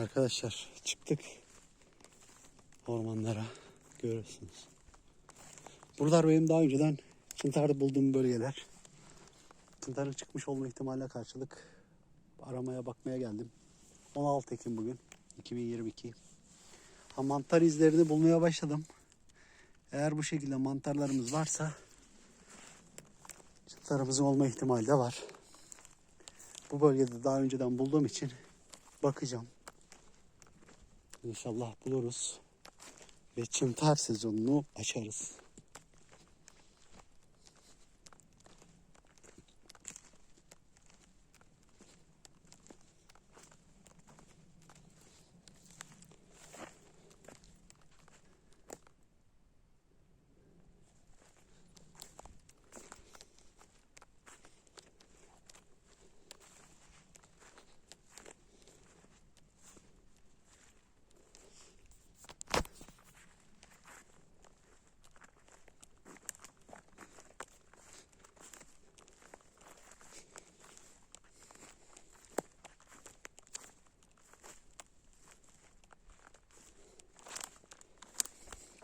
Arkadaşlar çıktık ormanlara görüyorsunuz. Buralar benim daha önceden Çıntar'da bulduğum bölgeler. Çıntar'ın çıkmış olma ihtimaline karşılık aramaya bakmaya geldim. 16 Ekim bugün 2022. Ha, mantar izlerini bulmaya başladım. Eğer bu şekilde mantarlarımız varsa Çıntar'ımızın olma ihtimali de var. Bu bölgede daha önceden bulduğum için bakacağım. İnşallah buluruz. Ve çıntar sezonunu açarız.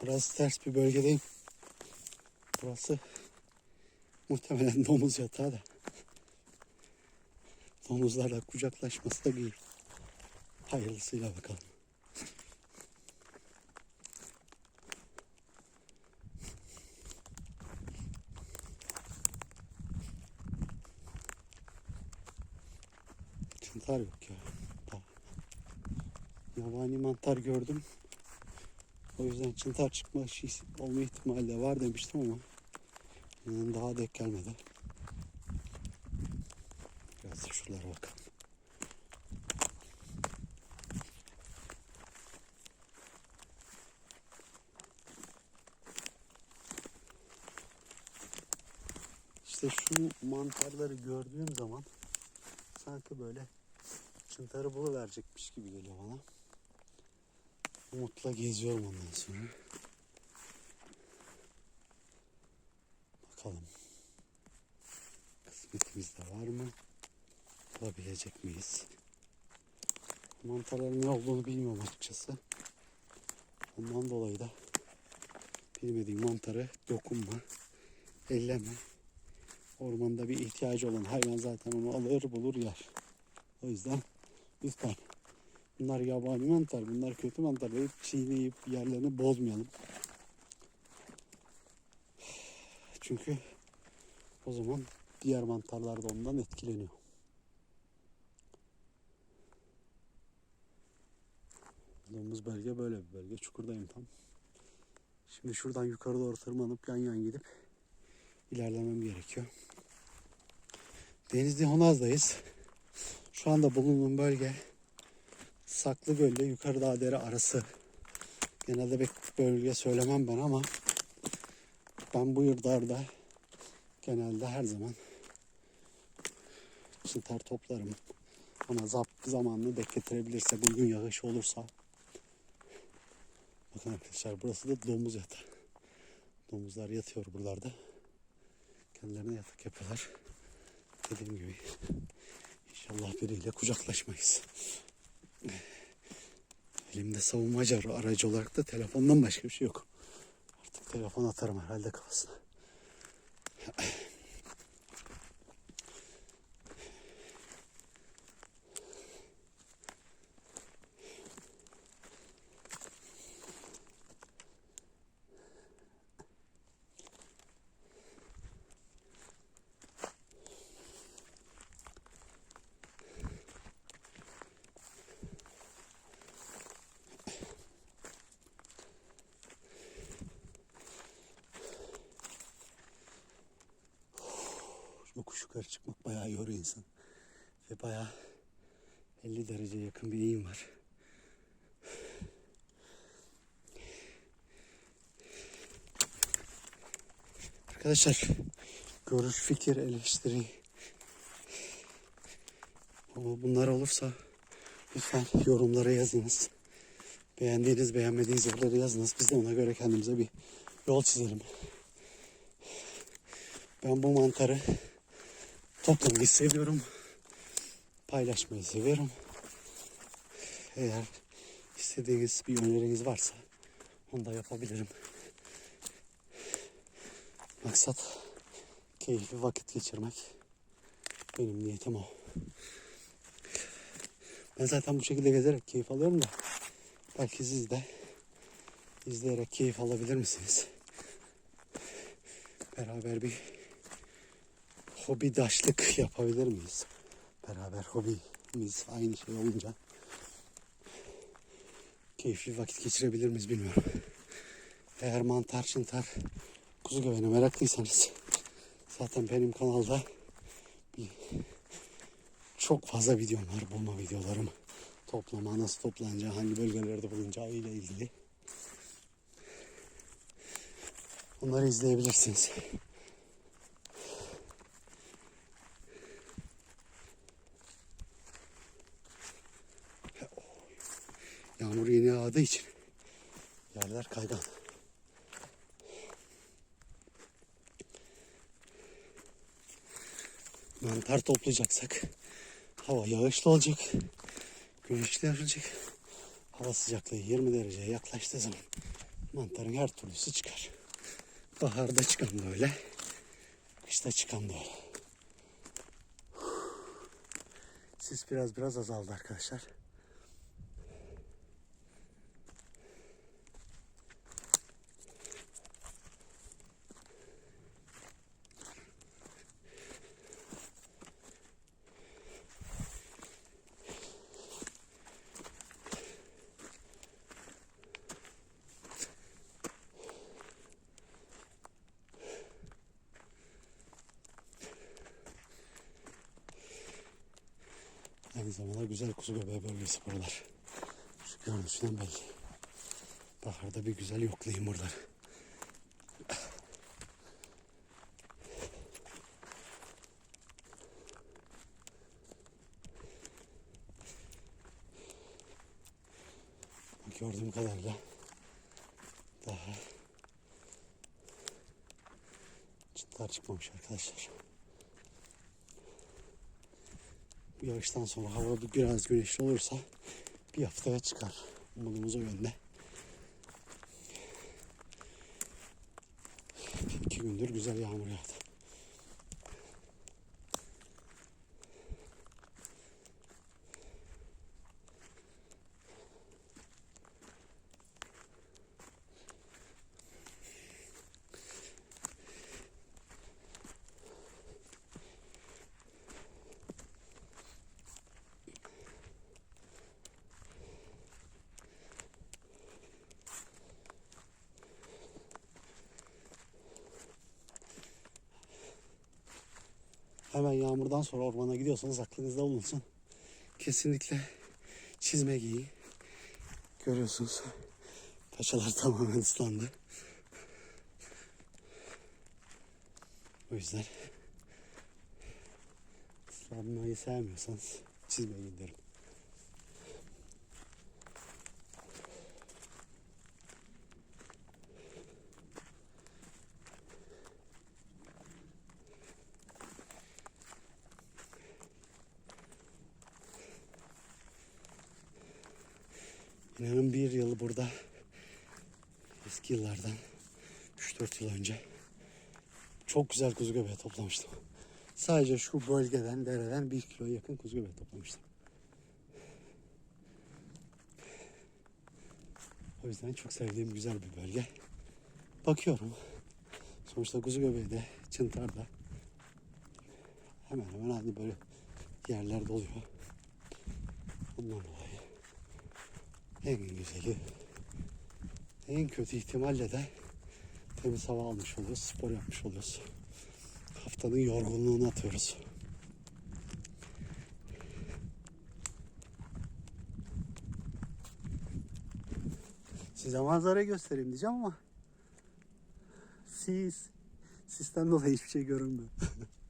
Biraz ters bir bölgedeyim. Burası muhtemelen domuz yatağı da. Domuzlarla kucaklaşması da değil. Hayırlısıyla bakalım. Çıntar yok ya. Yabani mantar gördüm. O yüzden çıntar çıkma şey olma ihtimali de var demiştim ama yani daha denk gelmedi. Biraz da şuralara bakalım. İşte şu mantarları gördüğüm zaman sanki böyle çıntarı buluverecekmiş gibi geliyor bana. Umutla geziyorum ondan sonra. Bakalım. Kısmetimizde var mı? Bulabilecek miyiz? Mantarların ne olduğunu bilmiyorum açıkçası. Ondan dolayı da bilmediğim mantarı dokunma, elleme. Ormanda bir ihtiyacı olan hayvan zaten onu alır bulur yer. O yüzden lütfen Bunlar yabani mantar, bunlar kötü mantar deyip çiğneyip yerlerini bozmayalım. Çünkü o zaman diğer mantarlar da ondan etkileniyor. Bulunduğumuz bölge böyle bir bölge. Çukurdayım tam. Şimdi şuradan yukarı doğru tırmanıp yan yan gidip ilerlemem gerekiyor. Denizli Honaz'dayız. Şu anda bulunduğum bölge Saklı Göl'le Yukarı Dağ Dere arası. Genelde pek bölge söylemem ben ama ben bu yıllarda genelde her zaman çıntar toplarım. Ama zap zamanını denk getirebilirse, bugün yağış olursa. Bakın arkadaşlar burası da domuz yatağı. Domuzlar yatıyor buralarda. Kendilerine yatak yapıyorlar. Dediğim gibi inşallah biriyle kucaklaşmayız. Elimde savunmacı ar- aracı olarak da telefondan başka bir şey yok. Artık telefon atarım herhalde kafasına. Yokuş yukarı çıkmak bayağı yoruyor insan. Ve bayağı 50 derece yakın bir eğim var. Arkadaşlar görüş, fikir, eleştiri ama bunlar olursa lütfen yorumlara yazınız. Beğendiğiniz, beğenmediğiniz yerleri yazınız. Biz de ona göre kendimize bir yol çizelim. Ben bu mantarı toplamayı seviyorum. Paylaşmayı seviyorum. Eğer istediğiniz bir öneriniz varsa onu da yapabilirim. Maksat keyifli vakit geçirmek. Benim niyetim o. Ben zaten bu şekilde gezerek keyif alıyorum da belki siz de izleyerek keyif alabilir misiniz? Beraber bir hobi daşlık yapabilir miyiz? Beraber hobimiz aynı şey olunca keyifli vakit geçirebilir miyiz bilmiyorum. Eğer mantar, çıntar, kuzu göbeğine meraklıysanız zaten benim kanalda bir çok fazla videom var. Bulma videolarım. Toplama, nasıl toplanacağı, hangi bölgelerde bulunacağı ile ilgili. Onları izleyebilirsiniz. Yağmur yeni yağdığı için yerler kaygan. Mantar toplayacaksak hava yağışlı olacak. Güneşli olacak. Hava sıcaklığı 20 dereceye yaklaştığı zaman mantarın her türlüsü çıkar. Baharda çıkan da öyle. Kışta çıkan da öyle. Sis biraz biraz azaldı arkadaşlar. Aynı zamanda güzel kuzu göbeği bölgesi buralar. Şu görünüşünden belli. Baharda bir güzel yoklayayım buraları. Gördüğüm kadarıyla daha çıtlar çıkmamış arkadaşlar. Bu yağıştan sonra hava bir- biraz güneşli olursa bir haftaya çıkar. Umudumuz o yönde. İki gündür güzel yağmur yağdı. Hemen yağmurdan sonra ormana gidiyorsanız aklınızda bulunsun. Kesinlikle çizme giyin. Görüyorsunuz. Paçalar tamamen ıslandı. O yüzden ıslanmayı sevmiyorsanız çizme giyin derim. İnanın bir yıl burada eski yıllardan 3-4 yıl önce çok güzel kuzu göbeği toplamıştım. Sadece şu bölgeden, dereden bir kilo yakın kuzu göbeği toplamıştım. O yüzden çok sevdiğim güzel bir bölge. Bakıyorum. Sonuçta kuzu göbeği de, çıntar da hemen hemen aynı böyle yerlerde oluyor. Ondan dolayı en güzeli, en kötü ihtimalle de temiz hava almış oluyoruz, spor yapmış oluyoruz. Haftanın yorgunluğunu atıyoruz. Size manzarayı göstereyim diyeceğim ama sis, sisten dolayı hiçbir şey görünmüyor.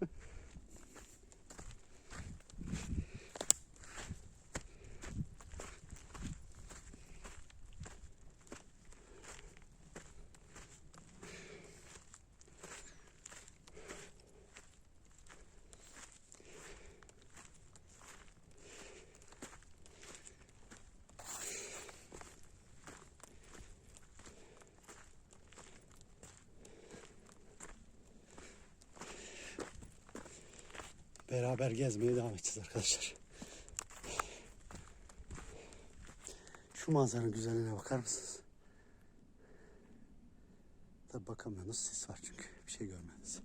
beraber gezmeye devam edeceğiz arkadaşlar. Şu manzaranın güzelliğine bakar mısınız? Tabi bakamıyorsunuz. Sis var çünkü. Bir şey görmediniz.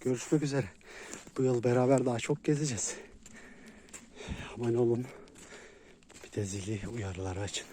Görüşmek üzere. Bu yıl beraber daha çok gezeceğiz. Abone olun. Bir de zili uyarıları açın.